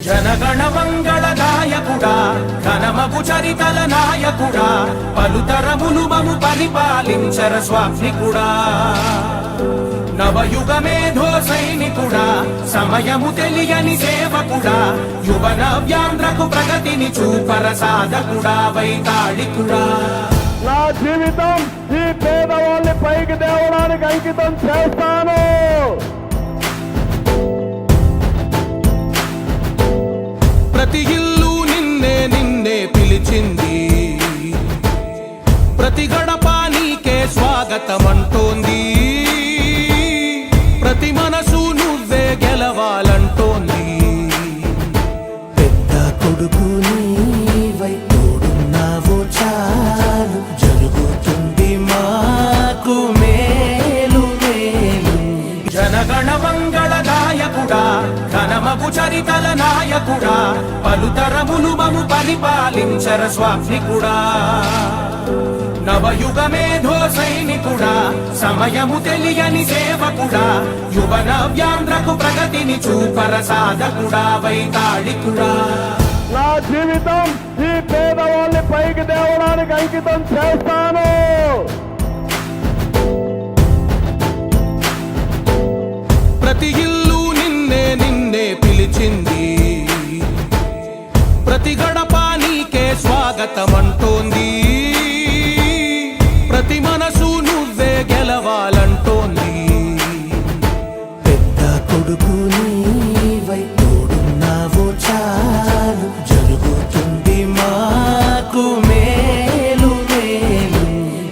జనగణ మంగళ నాయకుడా ఘనమగు చరితల నాయకుడా పలుతరములు మము పరిపాలించర స్వామికుడా నవయుగ మేధో సైనికుడా సమయము తెలియని సేవకుడా యువ నవ్యాంధ్రకు ప్రగతిని చూపర సాధకుడా వైతాళికుడా. నా జీవితం ఈ పేదవాళ్ళని పైకి దేవడానికి అంకితం చేస్తాను. అంటోంది ప్రతి మనసు నువ్వే గెలవాలంటోంది. పెద్ద కొడుకు నీవై తోడున్నావు చాలు. జరుగుతుంది మాకు మేలు మేలు. జనగణ మంగళ నాయకుడా ఘనమగు చరితల నాయకుడా పలుతరములు మము పరిపాలించర స్వామికుడా నవయుగ మేధో సైనికుడా సమయము తెలియని సేవకుడా యువ నవ్యాంధ్రకు ప్రగతిని చూపర సాధకుడా వైతాళికుడా. నా జీవితం ఈ పేదవాళ్ళని పైకి దేవడానికి అంకితం చేస్తాను. ప్రతి ఇల్లు నిన్నే నిన్నే పిలిచింది. ప్రతి గడప నీకే స్వాగతం అంటోంది Kurukuni.